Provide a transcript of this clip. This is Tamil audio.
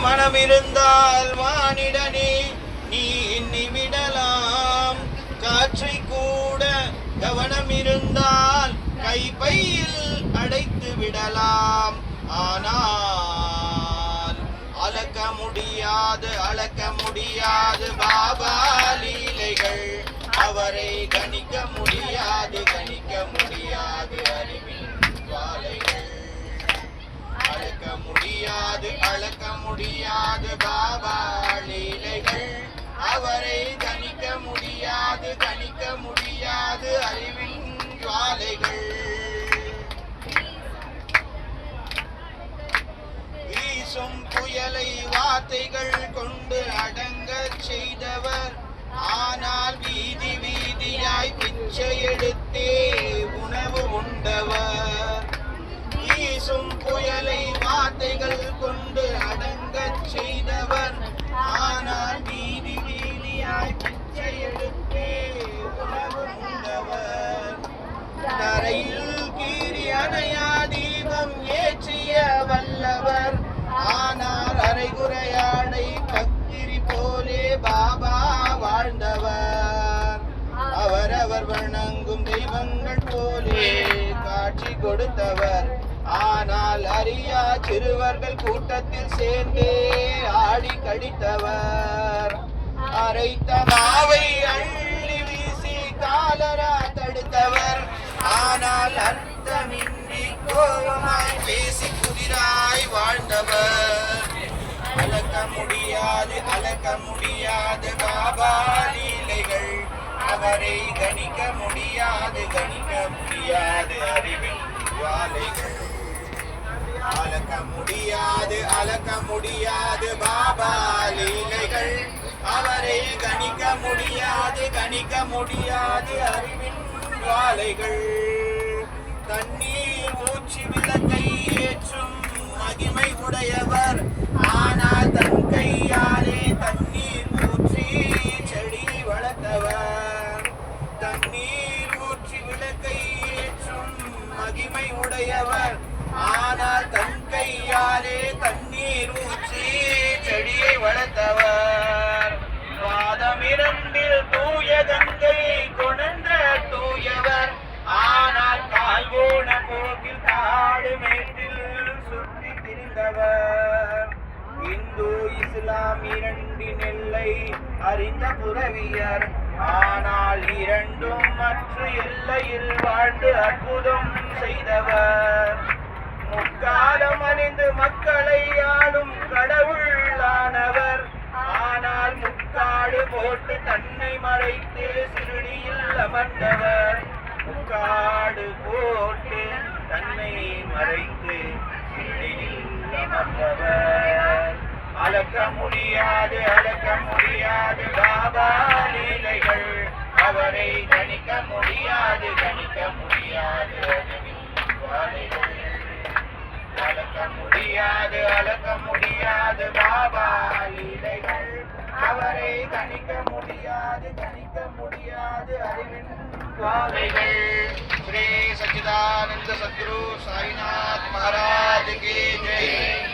மனம் இருந்தால் மானிடனே நீ எண்ணிவிடலாம் காற்றை கூட கவனம் இருந்தால் கைப்பையில் அடைத்து விடலாம். ஆனால் அளக்க முடியாது அளக்க முடியாது பாபா லீலைகள் அவரை கணிக்க முடியாது. முடியாது பாபா லீலைகள். அவரை கணிக்க முடியாது கணிக்க முடியாது அறிவின் ஜுவாலைகள் வீசும் புயலை வார்த்தைகள் கொண்டு அடங்க செய்தவர். ஆனால் வீதி வீதியாய் பிச்சை எடுத்தே உணவு உண்டவர். அவர் ஆனார் அரைகுறையாடை பக்திரி போலே பாபா வாழ்ந்தவர். அவரவர் வணங்கும் தெய்வங்கள் போலே காட்சி கொடுத்தவர். ஆனால் அறியா சிறுவர்கள் கூட்டத்தில் சேர்ந்தே ஆடி கடித்தவர். அரைத்த மாவை அள்ளி வீசி காலரா வாழ்ந்தவர் அளக்க முடியாது அளக்க முடியாது பாபா லீலைகள் அவரை கணிக்க முடியாது கணிக்க முடியாது அறிவின் ஜுவாலைகள் அளக்க முடியாது அளக்க முடியாது பாபா லீலைகள் அவரை கணிக்க முடியாது கணிக்க முடியாது அறிவின் ஜுவாலைகள் தண்ணீர் மூச்சு விளக்கை ஏற்றும் இஸ்லாம் இரண்டின் எல்லை அறிந்த புறவியர் ஆனால் இரண்டும் மற்ற எல்லையில் வாழ்ந்து அற்புதம் செய்தவர். முக்காலம் அறிந்து மக்களை ஆளும் கடவுளானவர். ஆனால் முக்காடு போட்டு தன்னை மறைத்து சிறுடியில் அமர்ந்தவர். முக்காடு போட்டு தன்னை மறைத்து சிறுடியில் அமர்ந்தவர். அளக்க முடியாது அளக்க முடியாது. பாபா லீலைகள் அவரை கணிக்க முடியாது கணிக்க முடியாது. அறிவின் அளக்க முடியாது அளக்க முடியாது. பாபா லீலைகள் அவரை கணிக்க முடியாது கணிக்க முடியாது. அறிவின் ஜுவாலைகள் ஸ்ரீ சச்சிதானந்த சத்குரு சாய்நாத் மகாராஜ் கி ஜெய்.